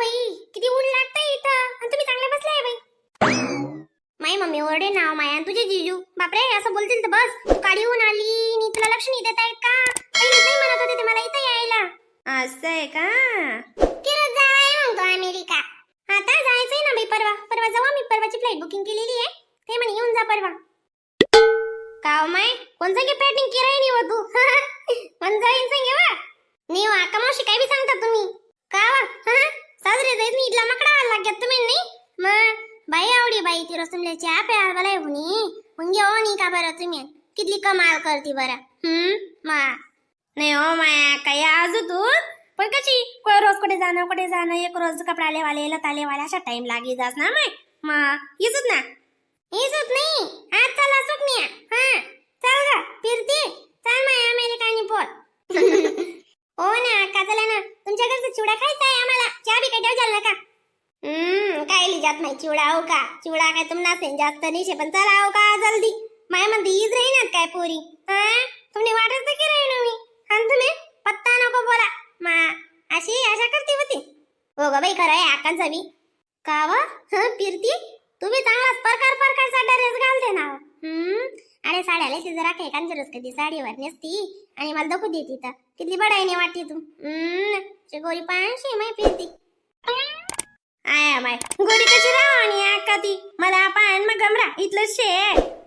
बाई किती ऊन लागतंय इथं. आणि तुम्ही चांगले बसले बाई. माई मम्मी ओरडे ना माया तुझे जिजू. बापरे असं बोलतील तर बस. तू काळी होऊन आली आणि तुला लक्ष नाही देत आहेत का? पहिलेच नाही म्हणत होते ते मला इथं यायला. असं आहे का? किरण जाय म्हणतो अमेरिका. आता जायचंय ना बाई परवा. परवा जाऊ आम्ही. परवाची फ्लाईट बुकिंग केलेली आहे. ते म्हणे येऊन जा परवा. काव माय कोणचं की पॅटिंग किराय नाही हो तू? पण जाईन सांगे वा नाही वा का मावशी काय बी सांगता तुम्ही. का वा साजरे जायच नाही इथला मकडा आला लागत तुम्ही नी? मग बाई आवडी बाई ती रसमले चहा प्यार मला हुनी. मग घेऊ नी का बरं तुम्ही? कितली कमाल करती बरं. हम्म मा. नाही हो माया काय आजू तू? पण कशी? को- रोज कुठे जाणं कुठे जाणं? एक रोज कपडा लेवाले लता वाले अशा टाइम लागी जास ना माय. मा येतच ना? इसत नाही. आज चला सुकन्या. हा चल ग फिरती. चल माय अमेरिकानी पोर हो ना का चला ना तुमच्या घरचा चिवडा खायचा आहे आम्हाला चहा बी काय झालं का हम्म जात नाही चिवडा हो का? चिवडा काय तुम नसेल जास्त निशे पण चला हो का जल्दी? माय म्हणते ईज राहीनात काय पोरी? हा? तुम्ही वाटत की राहीन मी? आणि तुम्ही? पत्ता नको बोला. मा अशी आशा करते होती? हो ग बाई खरं आहे आकांचा बी. का व? फिरती? तुम्ही चांगलाच परकार परकारचा ड्रेस घालते ना हम्म अरे साड्याला ती जरा काय कांची रस कधी साडीवर नेसती? आणि मला दाखवू देती तर किती बडाईने वाटते तू हम्म गोरी पाणशी माय फिरती. आया माय गोडी कशी राव आणि ती? मला पान मग गमरा इथलं शे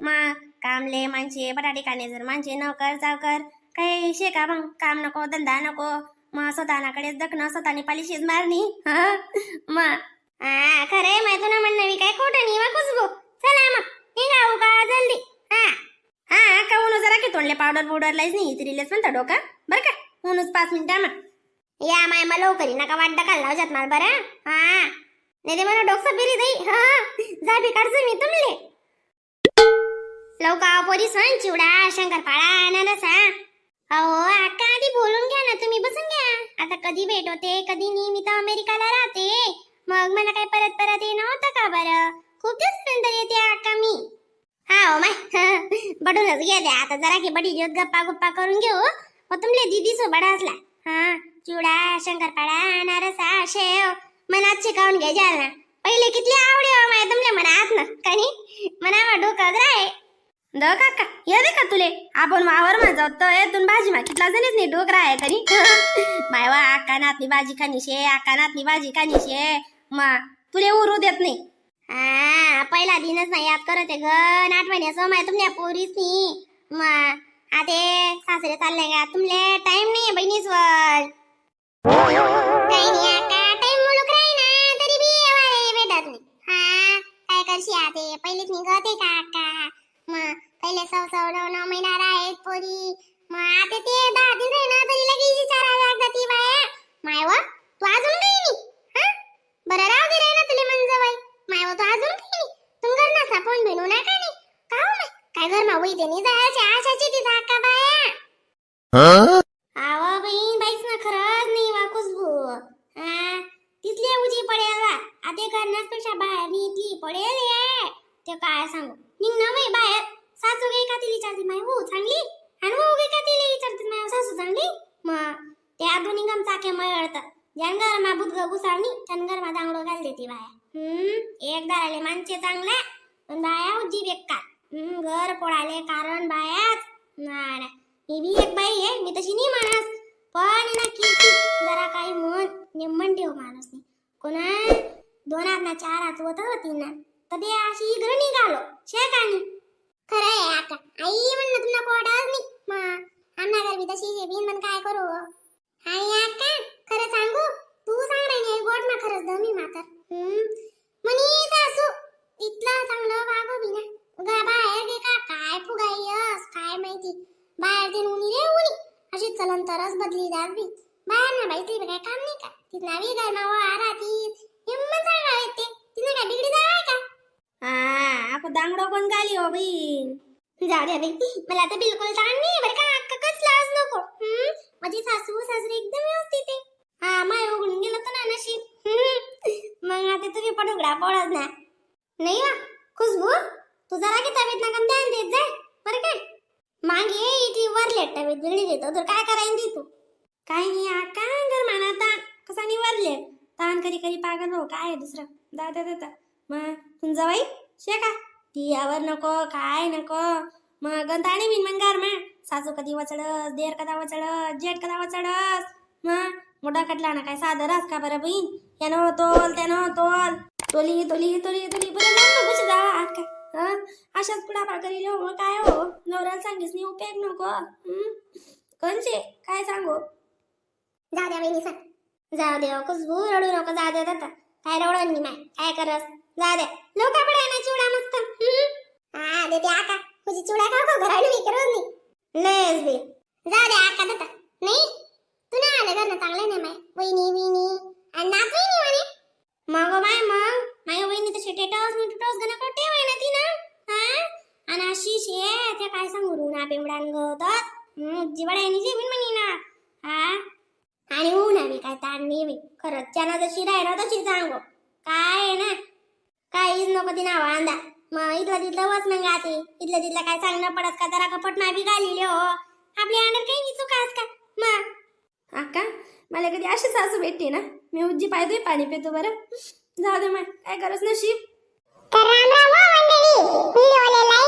मा कामले माणसे बटाटे काने जर माणसे नोकर चावकर. काही शे का मग काम नको धंदा नको. मग स्वतःकडे दखणं स्वतःने पालिशीच मारणी. हा मग हा खरंय माय तुला म्हणणं मी काय खोटं नाही वा खुशबू चला मग निघाऊ का जल्दी. हा हा का ऊन जरा की तोंडले पावडर पावडर लाईच नाही इतरीलेच म्हणता डोका. बरं का ऊनच पाच मिनिटं मग या माय मला लवकर नका वाट काल लावजात मला बरं? हा. नाही ते मला डोकसा बिरी जाई. हा जा बी काढतो मी तुमले. लवका पोरी सण चिवडा शंकरपाळा अनारस. हा अहो अक्का आधी बोलून घ्या ना तुम्ही बसून घ्या. आता कधी भेट होते कधी नाही मी तर अमेरिकाला राहते. मग मला काय परत परत येणं होतं का बरं? खूप दिवसानंतर येते अक्का मी. हा हो माय. बडूनच घ्या द्या आता जरा की बडी ज्योत गप्पा गुप्पा करून घेऊ. मग तुमले दीदी सोबत असला हा चिवडा शंकरपाळा अनारसा शेव. मनात शिकावून घे जालना पहिले किती आवडी हो माय तुमले मनात ना. काही मनावा डोकं राय द काका ये दे का तुले? आपण वावर मा तो येतून भाजी मा कितला जणीच नाही डोकरा आहे करी मायवा आका नातनी भाजी खानी शे आका नातनी भाजी खानी शे मा तुले उरू देत नाही. हा पहिला दिनच नाही याद करत आहे ग. आठवण्याचं माय तुमल्या पोरीच मा आते सासरे चालले का? तुमले टाइम नाही बहिणीच वर पहिलेच निघते का मग पहिले नऊ नऊ महिना आहेत पोरी. मग आता ते दहा दिन ना तरी लगेच बाया मायवा तू अजून काही नाही. हा? बरं राहू दे ना तुले मंजवाई मायवा तू अजून काही नाही. तुम घर ना सापवून भिनू नका नाही. का हो माय? काय घर देणी जायची आशाची ती झाका बाया? आवा बहीण बाईच ना खरंच नाही वा खुशबू. हा? तिथले उजी पडेल वा. आता करण्यापेक्षा बाहेर नीती पडेल ते काय सांगू? निघ ना बाई बाहेर सासू गे का तिली चालती माय? हो चांगली. आणि हो गे का तिली विचारते माय? सासू चांगली? मग ते आधुनिक गम चाके मळतात ज्यांगर मा बुदग घुसावणी त्यांगर मा दांगडो घाल देते बाया. हम्म एक दाराले माणसे चांगले पण बाया हो उजी बेकार हम्म घर पोळाले कारण बायाच. नाड मी बी एक बाई आहे मी तशी नाही माणस. पण ना किती जरा काही मन निम्मन ठेव माणूस कोणा? दोन हात ना चार हात होत होती ना तदे ते अशी इकडे निघालो? शेकानी खरं आहे आता. आई म्हणलं तुला कोडाच नाही. मा आमना गरबी मी तशी शेबीन पण काय करू हो? आणि आका खरं सांगू? तू सांग रे नाही गोड ना खरंच दमी मातर हम्म मनी सासू इथला चांगलं वागो बिना ना. गा बाहेर गे का? काय फुगायस काय माहिती? बाहेर ते उनी रे उनी अशी चलन तरच बदली जात बी. बाहेर ना बाई तिला काय काम नाही का? ती नावी काय मावा राहती हिम्मत सांगा येते तिने काय बिगडी जाय का? आपण दांगडो कोण गाली हो बहीण जाऊ द्या बाई मला आता बिलकुल ताण नाही बरं का अक्का कसलाच नको. हम्म माझी सासू सासरे एकदम व्यवस्थित आहे. हा माय उघडून गेलं तर ना नशीब. मग आता तुम्ही पण उघडा पडत ना. नाही वा खुशबू तू जरा की तब्येत ना ध्यान देत जाय बरं काय मागे इथे वरले तब्येत बिघडी देतो. तर काय करायला दे तू? काही नाही आका घर मानाता. कसा वरले ताण करी करी पागल हो काय दुसरं? दादा दादा मग तुमचा बाई? शे का? टियावर नको काय नको? मग गंताणी मी मग गार मग. सासू कधी वचडस देर कदा वचडस जेठ कदा वचडस? मग मोठा खटला ना काय साधं रास का बरं बहीण? यानं तोल त्यानं तोल तोली तोली तोली तोली बरं जाऊ जावा अशाच पुढा पाकरी हो मग काय हो? नवऱ्याला सांगेस नाही उपयोग नको. हं? कंचे काय सांगू? जाऊ द्या बहिणी सांग. जाऊ द्या खुशबू रडू नको जाऊ दे आता काय रडून मी माय? काय करस? जाऊ दे लोक पडाय ना चिवडा मस्त? हा दे दे आका. तुझी चिवडा खाऊ खाऊ घराडू मी. करत नाही लेस बे जाऊ दे आका दादा नाही तू नाही आले घरनं चांगलं नाही माय? वहिनी विनी आणि नाच वहिनी? म्हणे मग बाय मग. माझ्या वहिनी तशी टेटस मी टेटस गणा कोटे होय ना ती ना हा? आणि अशी शे त्या काय सांगू रुना बेवडान गतच जिवाड्यानी जेवीन म्हणी ना. हा? आणि ऊन आम्ही काय ताण बी खरंच त्यांना जशी राहिलं तशी सांगू. काय आहे ना? काहीच नको ती नाव अंदा मग इथलं तिथलं वच मग गाते. इथलं तिथलं काय सांगणं पडत का? जरा कपट नाही बी घालिले हो. आपल्या अंडर काही नाही चुकास का? मग आका मला कधी अशी सासू भेटते ना मी उज्जी पायदोय पाणी पितो बरं. जाऊ दे मग काय करस नशीब? तर राम राम हो मंडळी.